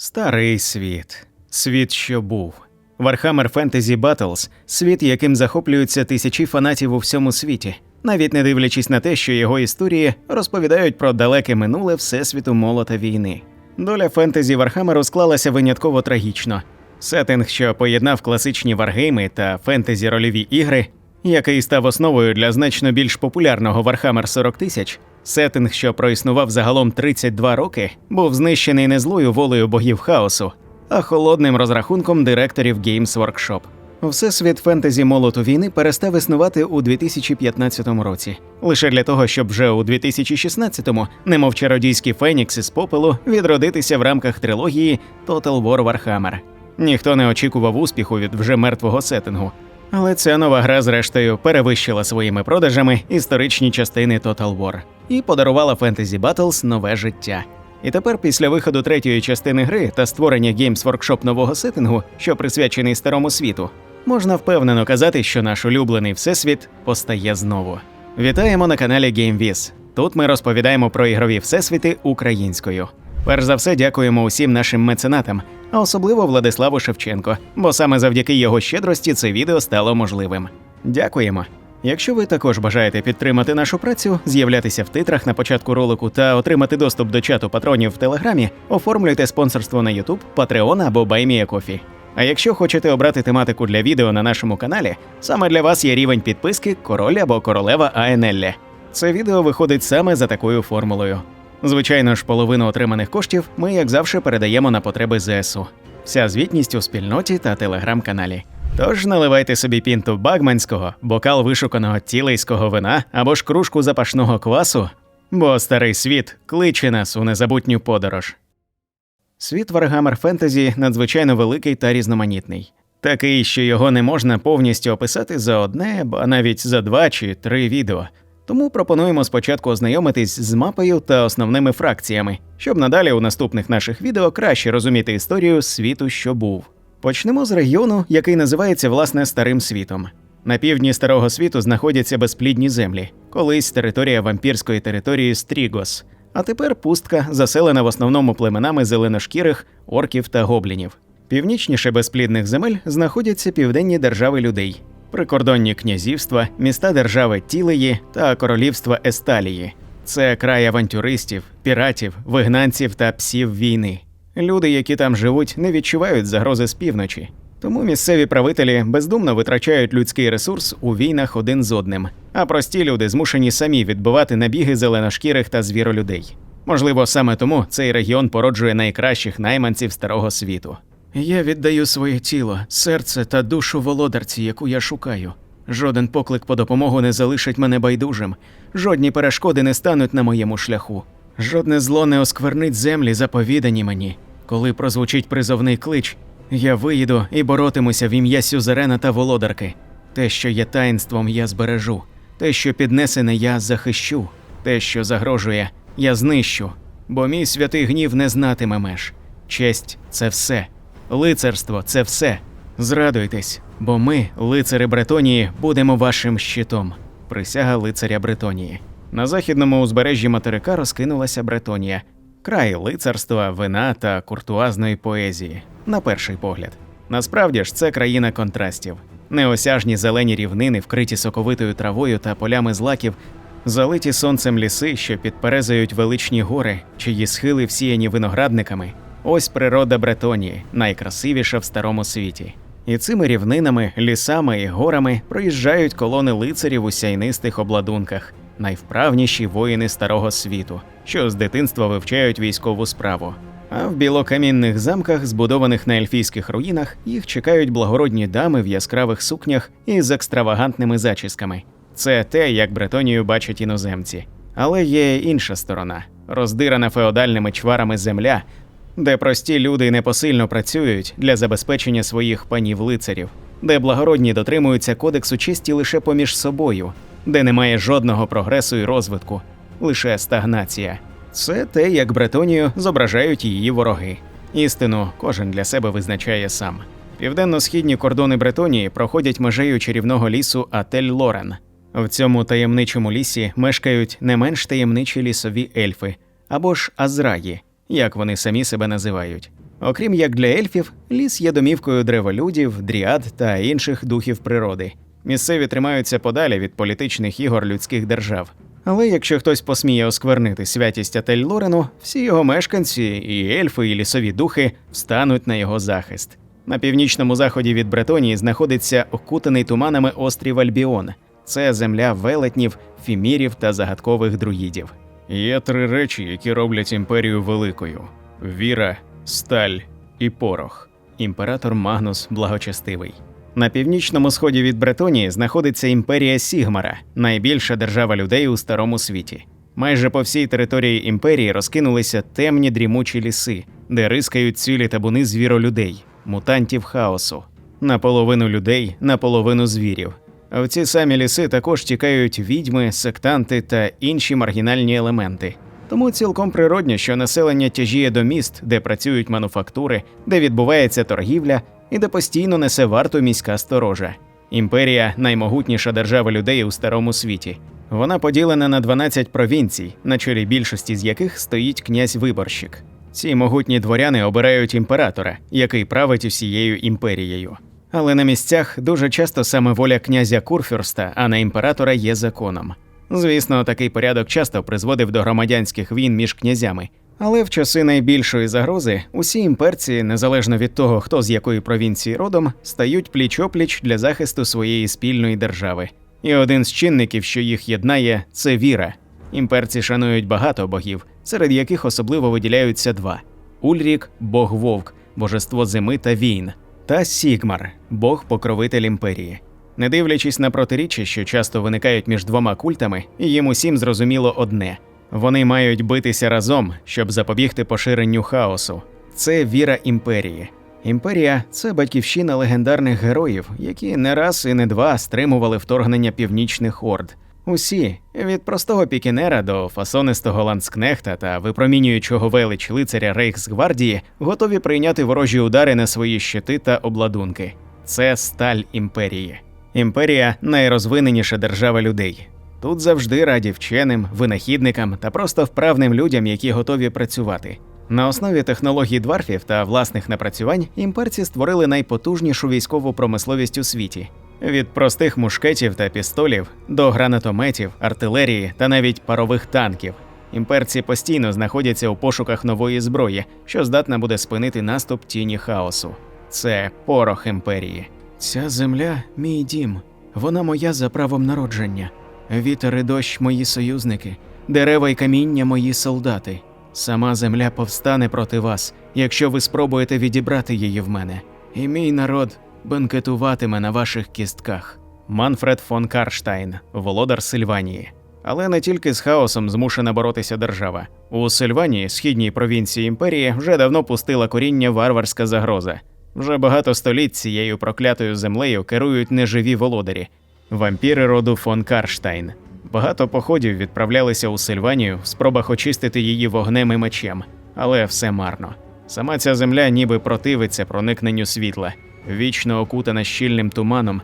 Старий світ. Світ, що був. Warhammer Fantasy Battles – світ, яким захоплюються тисячі фанатів у всьому світі, навіть не дивлячись на те, що його історії розповідають про далеке минуле всесвіту молота війни. Доля фентезі Вархамеру склалася винятково трагічно. Сеттинг, що поєднав класичні варгейми та фентезі рольові ігри, який став основою для значно більш популярного Warhammer 40 тисяч, сеттинг, що проіснував загалом 32 роки, був знищений не злою волею богів хаосу, а холодним розрахунком директорів Games Workshop. Всесвіт фентезі молоту війни перестав існувати у 2015 році, лише для того, щоб вже у 2016-му, немов чародійський Фенікс із попелу, відродитися в рамках трилогії Total War Warhammer. Ніхто не очікував успіху від вже мертвого сеттингу, але ця нова гра, зрештою, перевищила своїми продажами історичні частини Total War і подарувала Fantasy Battles нове життя. І тепер, після виходу третьої частини гри та створення Games Workshop нового сеттингу, що присвячений старому світу, можна впевнено казати, що наш улюблений всесвіт постає знову. Вітаємо на каналі GameViz. Тут ми розповідаємо про ігрові всесвіти українською. Перш за все, дякуємо усім нашим меценатам, а особливо Владиславу Шевченко, бо саме завдяки його щедрості це відео стало можливим. Дякуємо. Якщо ви також бажаєте підтримати нашу працю, з'являтися в титрах на початку ролику та отримати доступ до чату патронів в Телеграмі, оформлюйте спонсорство на YouTube, Patreon або BuyMeACoffee. А якщо хочете обрати тематику для відео на нашому каналі, саме для вас є рівень підписки Король або Королева Аенелле. Це відео виходить саме за такою формулою. Звичайно ж, половину отриманих коштів ми, як завжди, передаємо на потреби ЗСУ. Вся звітність у спільноті та телеграм-каналі. Тож наливайте собі пінту багманського, бокал вишуканого тілейського вина або ж кружку запашного квасу, бо старий світ кличе нас у незабутню подорож. Світ Warhammer Фентезі надзвичайно великий та різноманітний. Такий, що його не можна повністю описати за одне, або навіть за два чи три відео. Тому пропонуємо спочатку ознайомитись з мапою та основними фракціями, щоб надалі у наступних наших відео краще розуміти історію світу, що був. Почнемо з регіону, який називається власне Старим світом. На півдні старого світу знаходяться безплідні землі, колись територія вампірської території Стрігос, а тепер пустка, заселена в основному племенами зеленошкірих, орків та гоблінів. Північніше безплідних земель знаходяться південні держави людей, прикордонні князівства, міста держави Тілеї та королівства Есталії. Це край авантюристів, піратів, вигнанців та псів війни. Люди, які там живуть, не відчувають загрози з півночі. Тому місцеві правителі бездумно витрачають людський ресурс у війнах один з одним, а прості люди змушені самі відбивати набіги зеленошкірих та звіролюдей. Можливо, саме тому цей регіон породжує найкращих найманців старого світу. Я віддаю своє тіло, серце та душу володарці, яку я шукаю. Жоден поклик по допомогу не залишить мене байдужим, жодні перешкоди не стануть на моєму шляху. Жодне зло не осквернить землі, заповідані мені. Коли прозвучить призовний клич, я виїду і боротимуся в ім'я Сюзерена та володарки. Те, що є таїнством, я збережу, те, що піднесене, я захищу, те, що загрожує, я знищу, бо мій святий гнів не знатиме меж. Честь це все, лицарство це все. Зрадуйтесь, бо ми, лицари Бретонії, будемо вашим щитом. Присяга лицаря Бретонії. На західному узбережжі материка розкинулася Бретонія, край лицарства, вина та куртуазної поезії, на перший погляд. Насправді ж це країна контрастів. Неосяжні зелені рівнини, вкриті соковитою травою та полями злаків, залиті сонцем ліси, що підперезають величні гори, чиї схили всіяні виноградниками. Ось природа Бретонії, найкрасивіша в старому світі. І цими рівнинами, лісами і горами проїжджають колони лицарів у сяйнистих обладунках, найвправніші воїни старого світу, що з дитинства вивчають військову справу. А в білокамінних замках, збудованих на ельфійських руїнах, їх чекають благородні дами в яскравих сукнях і з екстравагантними зачісками. Це те, як Бретонію бачать іноземці. Але є інша сторона роздирана феодальними чварами земля, де прості люди непосильно працюють для забезпечення своїх панів лицарів, де благородні дотримуються кодексу честі лише поміж собою, де немає жодного прогресу і розвитку, лише стагнація. Це те, як Бретонію зображають її вороги. Істину кожен для себе визначає сам. Південно-східні кордони Бретонії проходять межею чарівного лісу Атель Лорен. В цьому таємничому лісі мешкають не менш таємничі лісові ельфи або ж азраї, як вони самі себе називають. Окрім як для ельфів, ліс є домівкою древолюдів, дріад та інших духів природи. Місцеві тримаються подалі від політичних ігор людських держав. Але якщо хтось посміє осквернити святість Атель Лорену, всі його мешканці, і ельфи, і лісові духи встануть на його захист. На північному заході від Бретонії знаходиться окутаний туманами острів Альбіон. Це земля велетнів, фімірів та загадкових друїдів. Є три речі, які роблять імперію великою: віра, сталь і порох. Імператор Магнус Благочестивий. На північному сході від Бретонії знаходиться імперія Сігмара, найбільша держава людей у старому світі. Майже по всій території імперії розкинулися темні дрімучі ліси, де рискають цілі табуни звіролюдей, мутантів хаосу, наполовину людей, наполовину звірів. В ці самі ліси також тікають відьми, сектанти та інші маргінальні елементи. Тому цілком природньо, що населення тяжіє до міст, де працюють мануфактури, де відбувається торгівля і де постійно несе варту міська сторожа. Імперія наймогутніша держава людей у старому світі. Вона поділена на 12 провінцій, на чолі більшості з яких стоїть князь виборщик. Ці могутні дворяни обирають імператора, який править усією імперією. Але на місцях дуже часто саме воля князя Курфюрста, а не імператора є законом. Звісно, такий порядок часто призводив до громадянських війн між князями. Але в часи найбільшої загрози усі імперці, незалежно від того, хто з якої провінції родом, стають пліч-опліч для захисту своєї спільної держави. І один з чинників, що їх єднає, це віра. Імперці шанують багато богів, серед яких особливо виділяються два: Ульрік бог вовк, божество зими та війн, та Сігмар, бог покровитель імперії. Не дивлячись на протиріччя, що часто виникають між двома культами, їм усім зрозуміло одне: вони мають битися разом, щоб запобігти поширенню хаосу. Це віра імперії. Імперія це батьківщина легендарних героїв, які не раз і не два стримували вторгнення північних орд. Усі від простого пікінера до фасонистого ланскнехта та випромінюючого велич лицаря Рейхсгвардії готові прийняти ворожі удари на свої щити та обладунки. Це сталь імперії. Імперія найрозвиненіша держава людей. Тут завжди раді вченим, винахідникам та просто вправним людям, які готові працювати. На основі технологій дварфів та власних напрацювань імперці створили найпотужнішу військову промисловість у світі. Від простих мушкетів та пістолів до гранатометів, артилерії та навіть парових танків. Імперці постійно знаходяться у пошуках нової зброї, що здатна буде спинити наступ тіні хаосу. Це порох імперії. Ця земля мій дім. Вона моя за правом народження. Вітер і дощ мої союзники, дерева й каміння мої солдати. Сама земля повстане проти вас, якщо ви спробуєте відібрати її в мене. І мій народ бенкетуватиме на ваших кістках. Манфред фон Карштайн, володар Сильванії. Але не тільки з хаосом змушена боротися держава. У Сильванії, східній провінції імперії, вже давно пустила коріння варварська загроза. Вже багато століть цією проклятою землею керують неживі володарі, вампіри роду фон Карштайн. Багато походів відправлялися у Сильванію в спробах очистити її вогнем і мечем, але все марно. Сама ця земля ніби противиться проникненню світла, вічно окутана щільним туманом.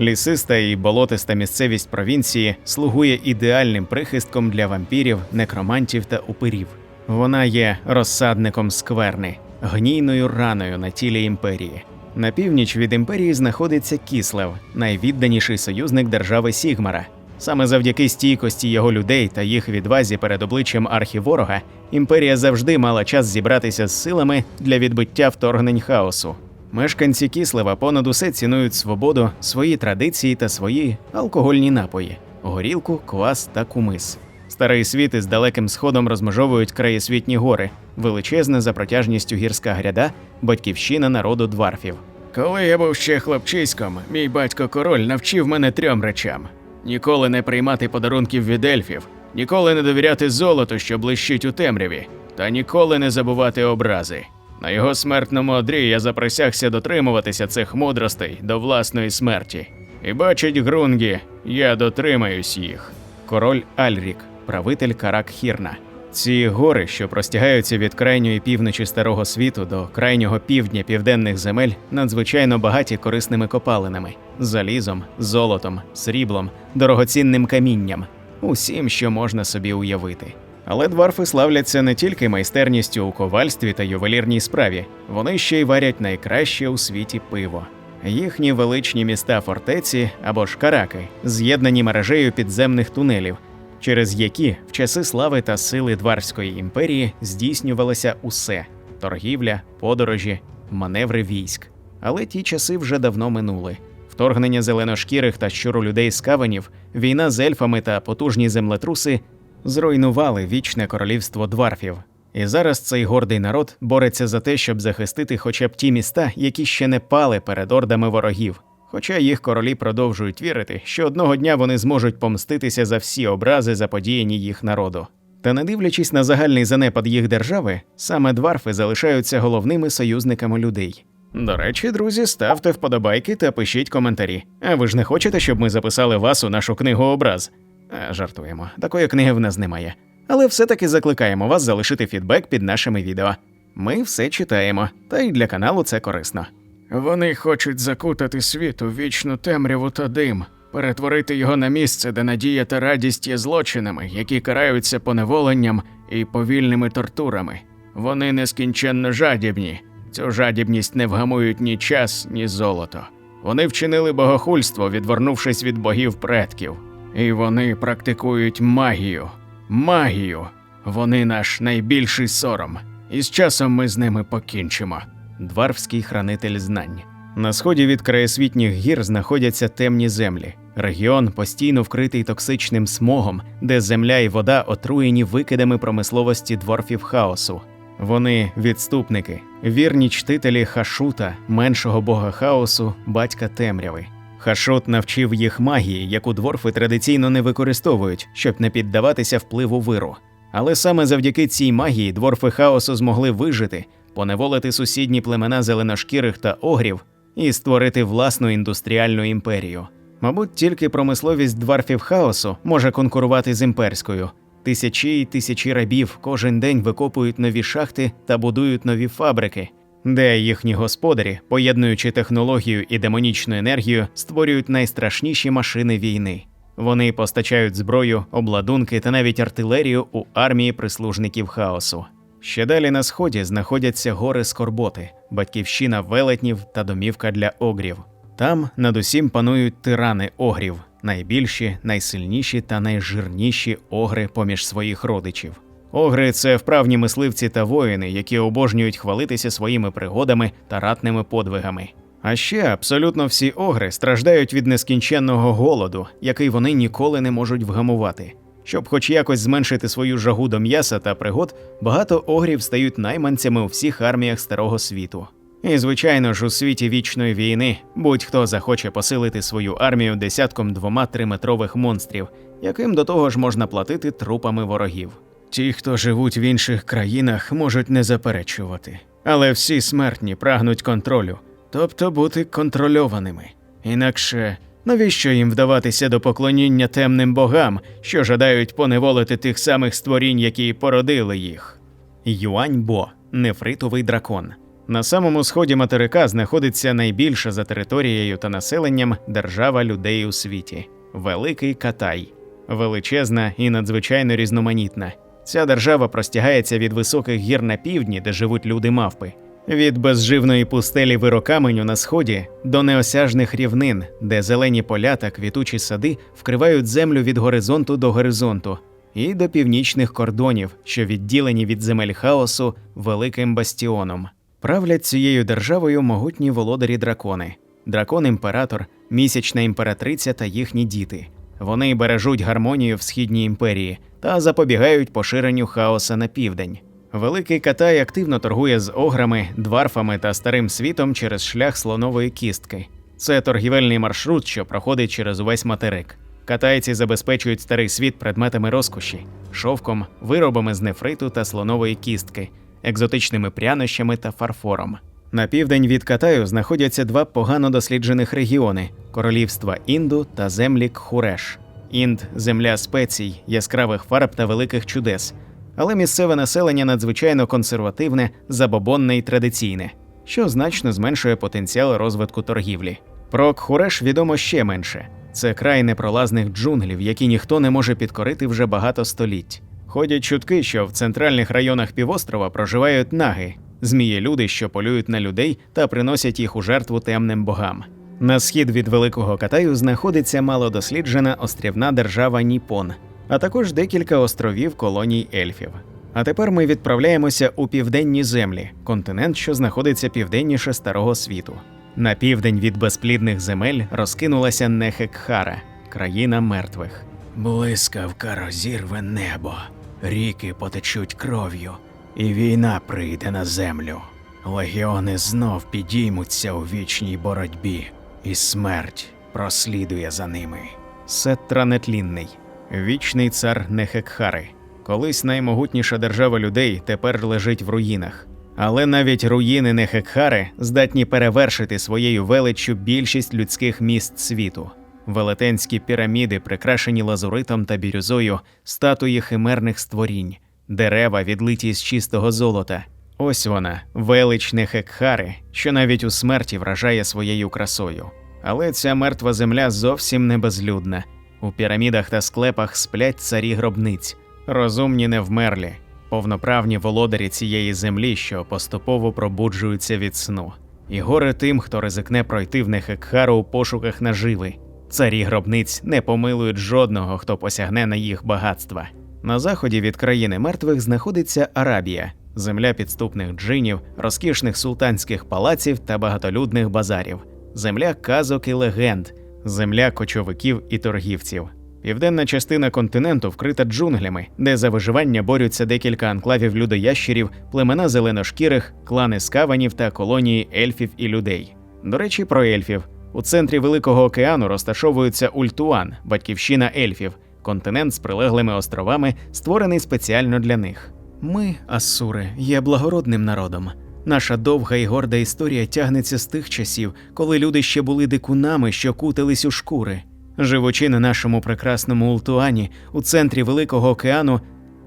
Лісиста і болотиста місцевість провінції слугує ідеальним прихистком для вампірів, некромантів та упирів. Вона є розсадником скверни, гнійною раною на тілі імперії. На північ від імперії знаходиться Кіслев, найвідданіший союзник держави Сігмара. Саме завдяки стійкості його людей та їх відвазі перед обличчям архіворога, імперія завжди мала час зібратися з силами для відбиття вторгнень хаосу. Мешканці Кіслева понад усе цінують свободу, свої традиції та свої алкогольні напої горілку, квас та кумис. Старий світ із далеким сходом розмежовують краєсвітні гори, величезна за протяжністю гірська гряда, батьківщина народу дварфів. Коли я був ще хлопчиськом, мій батько король навчив мене трьом речам: ніколи не приймати подарунків від ельфів, ніколи не довіряти золоту, що блищить у темряві, та ніколи не забувати образи. На його смертному одрі я заприсягся дотримуватися цих мудростей до власної смерті. І бачить Грунгі, я дотримаюсь їх. Король Альрік, правитель Карак Хірна. Ці гори, що простягаються від крайньої півночі старого світу до крайнього півдня південних земель, надзвичайно багаті корисними копалинами, залізом, золотом, сріблом, дорогоцінним камінням, усім, що можна собі уявити. Але дварфи славляться не тільки майстерністю у ковальстві та ювелірній справі, вони ще й варять найкраще у світі пиво. Їхні величні міста фортеці або ж караки з'єднані мережею підземних тунелів, через які в часи слави та сили Дварської імперії здійснювалося усе торгівля, подорожі, маневри військ. Але ті часи вже давно минули. Вторгнення зеленошкірих та щуролюдей з кавенів, війна з ельфами та потужні землетруси зруйнували вічне королівство дварфів. І зараз цей гордий народ бореться за те, щоб захистити хоча б ті міста, які ще не пали перед ордами ворогів. Хоча їх королі продовжують вірити, що одного дня вони зможуть помститися за всі образи, заподіяні їх народу. Та не дивлячись на загальний занепад їх держави, саме дварфи залишаються головними союзниками людей. До речі, друзі, ставте вподобайки та пишіть коментарі. А ви ж не хочете, щоб ми записали вас у нашу книгу образ? А, жартуємо, такої книги в нас немає. Але все-таки закликаємо вас залишити фідбек під нашими відео. Ми все читаємо, та й для каналу це корисно. Вони хочуть закутати світ у вічну темряву та дим, перетворити його на місце, де надія та радість є злочинами, які караються поневоленням і повільними тортурами. Вони нескінченно жадібні. Цю жадібність не вгамують ні час, ні золото. Вони вчинили богохульство, відвернувшись від богів предків. І вони практикують магію. Магію. Вони наш найбільший сором. І з часом ми з ними покінчимо. Дварвський хранитель знань. На сході від краєсвітніх гір знаходяться темні землі. Регіон постійно вкритий токсичним смогом, де земля і вода отруєні викидами промисловості дворфів хаосу. Вони відступники, вірні чтителі Хашута, меншого бога хаосу, батька темряви. Хашут навчив їх магії, яку дворфи традиційно не використовують, щоб не піддаватися впливу виру. Але саме завдяки цій магії дворфи хаосу змогли вижити, поневолити сусідні племена зеленошкірих та огрів і створити власну індустріальну імперію. Мабуть, тільки промисловість дворфів хаосу може конкурувати з імперською. Тисячі і тисячі рабів кожен день викопують нові шахти та будують нові фабрики, де їхні господарі, поєднуючи технологію і демонічну енергію, створюють найстрашніші машини війни. Вони постачають зброю, обладунки та навіть артилерію у армії прислужників хаосу. Ще далі на сході знаходяться гори Скорботи, батьківщина велетнів та домівка для огрів. Там над усім панують тирани огрів, найбільші, найсильніші та найжирніші огри поміж своїх родичів. Огри це вправні мисливці та воїни, які обожнюють хвалитися своїми пригодами та ратними подвигами. А ще абсолютно всі огри страждають від нескінченного голоду, який вони ніколи не можуть вгамувати. Щоб хоч якось зменшити свою жагу до м'яса та пригод, багато огрів стають найманцями у всіх арміях старого світу. І, звичайно ж, у світі вічної війни будь-хто захоче посилити свою армію десятком двома триметрових монстрів, яким до того ж можна платити трупами ворогів. Ті, хто живуть в інших країнах, можуть не заперечувати, але всі смертні прагнуть контролю, тобто бути контрольованими. Інакше навіщо їм вдаватися до поклоніння темним богам, що жадають поневолити тих самих створінь, які породили їх? Юань Бо нефритовий дракон. На самому сході материка знаходиться найбільша за територією та населенням держава людей у світі Великий Катай. Величезна і надзвичайно різноманітна. Ця держава простягається від високих гір на півдні, де живуть люди мавпи, від безживної пустелі вирокаменю на сході до неосяжних рівнин, де зелені поля та квітучі сади вкривають землю від горизонту до горизонту, і до північних кордонів, що відділені від земель хаосу великим бастіоном. Правлять цією державою могутні володарі дракони, дракон-імператор, місячна імператриця та їхні діти. Вони бережуть гармонію в східній імперії та запобігають поширенню хаоса на південь. Великий Катай активно торгує з ограми, дварфами та старим світом через шлях слонової кістки. Це торгівельний маршрут, що проходить через увесь материк. Катайці забезпечують старий світ предметами розкоші, шовком, виробами з нефриту та слонової кістки, екзотичними прянощами та фарфором. На південь від Катаю знаходяться два погано досліджених регіони королівства Інду та землі Кхуреш. Інд земля спецій, яскравих фарб та великих чудес. Але місцеве населення надзвичайно консервативне, забобонне і традиційне, що значно зменшує потенціал розвитку торгівлі. Про Кхуреш відомо ще менше. Це край непролазних джунглів, які ніхто не може підкорити вже багато століть. Ходять чутки, що в центральних районах півострова проживають наги, змії люди, що полюють на людей та приносять їх у жертву темним богам. На схід від Великого Катаю знаходиться малодосліджена острівна держава Ніпон, а також декілька островів колоній ельфів. А тепер ми відправляємося у південні землі, континент, що знаходиться південніше Старого світу. На південь від безплідних земель розкинулася Нехекхара, країна мертвих. Блискавка розірве небо, ріки потечуть кров'ю, і війна прийде на землю. Легіони знов підіймуться у вічній боротьбі, і смерть прослідує за ними. Сеттра нетлінний, вічний цар Нехекхари. Колись наймогутніша держава людей тепер лежить в руїнах. Але навіть руїни Нехекхари здатні перевершити своєю величчю більшість людських міст світу. Велетенські піраміди, прикрашені лазуритом та бірюзою, статуї химерних створінь, дерева, відлиті з чистого золота. Ось вона, велич Нехекхари, що навіть у смерті вражає своєю красою. Але ця мертва земля зовсім не безлюдна. У пірамідах та склепах сплять царі гробниць, розумні не вмерлі, повноправні володарі цієї землі, що поступово пробуджуються від сну. І горе тим, хто ризикне пройти в Нехекхару у пошуках наживи. Царі гробниць не помилують жодного, хто посягне на їх багатства. На заході від країни мертвих знаходиться Арабія, земля підступних джинів, розкішних султанських палаців та багатолюдних базарів, земля казок і легенд, земля кочовиків і торгівців. Південна частина континенту вкрита джунглями, де за виживання борються декілька анклавів людоящерів, племена зеленошкірих, клани скаванів та колонії ельфів і людей. До речі, про ельфів. У центрі Великого океану розташовується Ультуан, батьківщина ельфів, континент з прилеглими островами, створений спеціально для них. Ми, Ассури, є благородним народом. Наша довга і горда історія тягнеться з тих часів, коли люди ще були дикунами, що кутились у шкури. Живучи на нашому прекрасному Ултуані, у центрі Великого океану,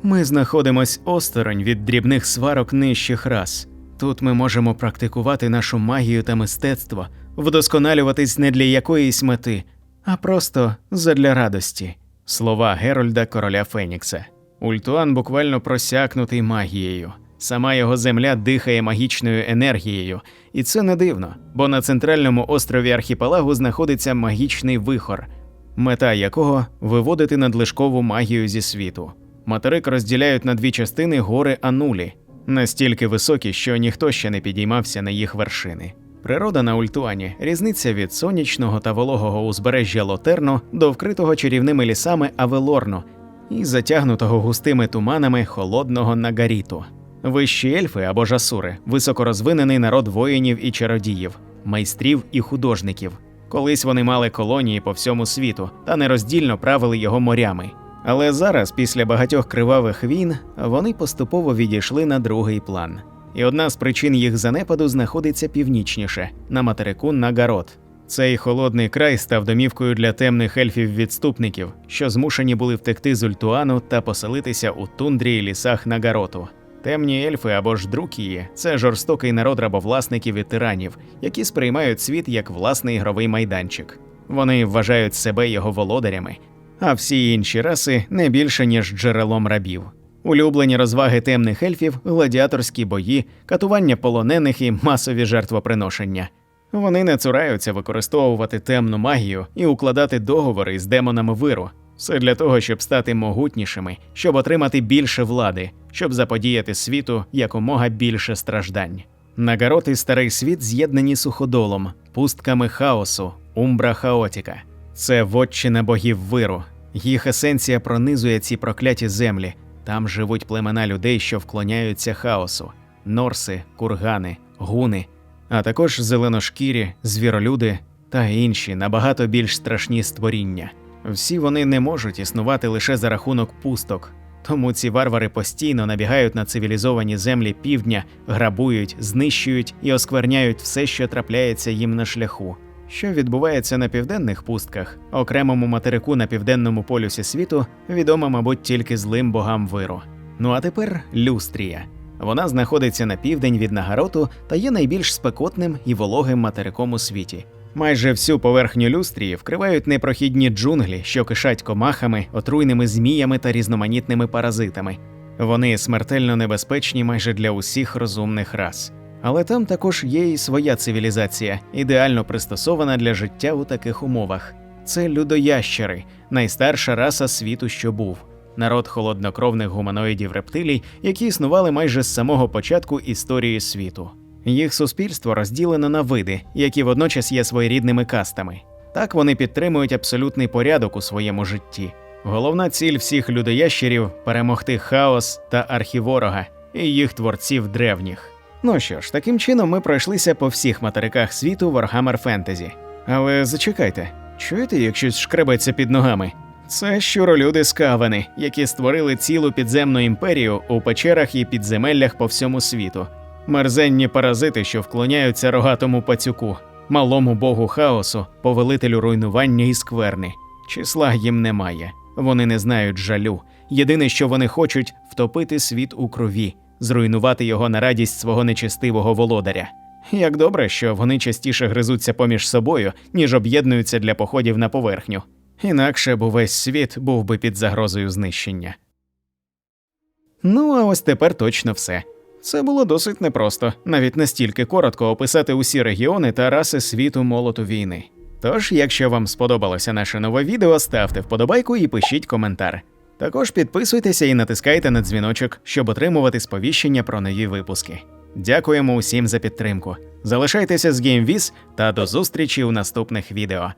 ми знаходимось осторонь від дрібних сварок нижчих рас. Тут ми можемо практикувати нашу магію та мистецтво, вдосконалюватись не для якоїсь мети, а просто задля радості. Слова Герольда Короля Фенікса. Ультуан буквально просякнутий магією. Сама його земля дихає магічною енергією, і це не дивно, бо на центральному острові архіпелагу знаходиться магічний вихор, мета якого виводити надлишкову магію зі світу. Материк розділяють на дві частини гори Анулі, настільки високі, що ніхто ще не підіймався на їх вершини. Природа на Ультуані різниця від сонячного та вологого узбережжя Лотерно до вкритого чарівними лісами Авелорно і затягнутого густими туманами холодного Нагаріту. Вищі ельфи або жасури високорозвинений народ воїнів і чародіїв, майстрів і художників. Колись вони мали колонії по всьому світу та нероздільно правили його морями. Але зараз, після багатьох кривавих війн, вони поступово відійшли на другий план. І одна з причин їх занепаду знаходиться північніше на материку Нагарот. Цей холодний край став домівкою для темних ельфів-відступників, що змушені були втекти з Ультуану та поселитися у тундрі і лісах Нагароту. Темні ельфи або ж друкії це жорстокий народ рабовласників і тиранів, які сприймають світ як власний ігровий майданчик. Вони вважають себе його володарями, а всі інші раси не більше ніж джерелом рабів. Улюблені розваги темних ельфів, гладіаторські бої, катування полонених і масові жертвоприношення. Вони не цураються використовувати темну магію і укладати договори з демонами виру. Все для того, щоб стати могутнішими, щоб отримати більше влади, щоб заподіяти світу якомога більше страждань. Нагарот і старий світ з'єднані суходолом, пустками хаосу, умбра хаотіка. Це вотчина богів виру. Їх есенція пронизує ці прокляті землі. Там живуть племена людей, що вклоняються хаосу, норси, кургани, гуни, а також зеленошкірі, звіролюди та інші набагато більш страшні створіння. Всі вони не можуть існувати лише за рахунок пусток, тому ці варвари постійно набігають на цивілізовані землі півдня, грабують, знищують і оскверняють все, що трапляється їм на шляху. Що відбувається на південних пустках, окремому материку на південному полюсі світу, відомо, мабуть, тільки злим богам виру. Ну а тепер Люстрія. Вона знаходиться на південь від Нагароту та є найбільш спекотним і вологим материком у світі. Майже всю поверхню люстрії вкривають непрохідні джунглі, що кишать комахами, отруйними зміями та різноманітними паразитами. Вони смертельно небезпечні майже для усіх розумних рас. Але там також є і своя цивілізація, ідеально пристосована для життя у таких умовах. Це людоящери, найстарша раса світу, що був. Народ холоднокровних гуманоїдів рептилій, які існували майже з самого початку історії світу. Їх суспільство розділено на види, які водночас є своєрідними кастами. Так вони підтримують абсолютний порядок у своєму житті. Головна ціль всіх людоящерів перемогти хаос та архіворога і їх творців древніх. Ну що ж, таким чином ми пройшлися по всіх материках світу Warhammer Fantasy. Але зачекайте, чуєте, як щось шкребеться під ногами? Це щуролюди скавани, які створили цілу підземну імперію у печерах і підземеллях по всьому світу. Мерзенні паразити, що вклоняються рогатому пацюку, малому богу хаосу, повелителю руйнування і скверни. Числа їм немає. Вони не знають жалю. Єдине, що вони хочуть втопити світ у крові, зруйнувати його на радість свого нечестивого володаря. Як добре, що вони частіше гризуться поміж собою, ніж об'єднуються для походів на поверхню. Інакше б увесь світ був би під загрозою знищення. Ну, а ось тепер точно все. Це було досить непросто, навіть настільки коротко описати усі регіони та раси світу молоту війни. Тож, якщо вам сподобалося наше нове відео, ставте вподобайку і пишіть коментар. Також підписуйтеся і натискайте на дзвіночок, щоб отримувати сповіщення про нові випуски. Дякуємо усім за підтримку. Залишайтеся з GameVis та до зустрічі у наступних відео.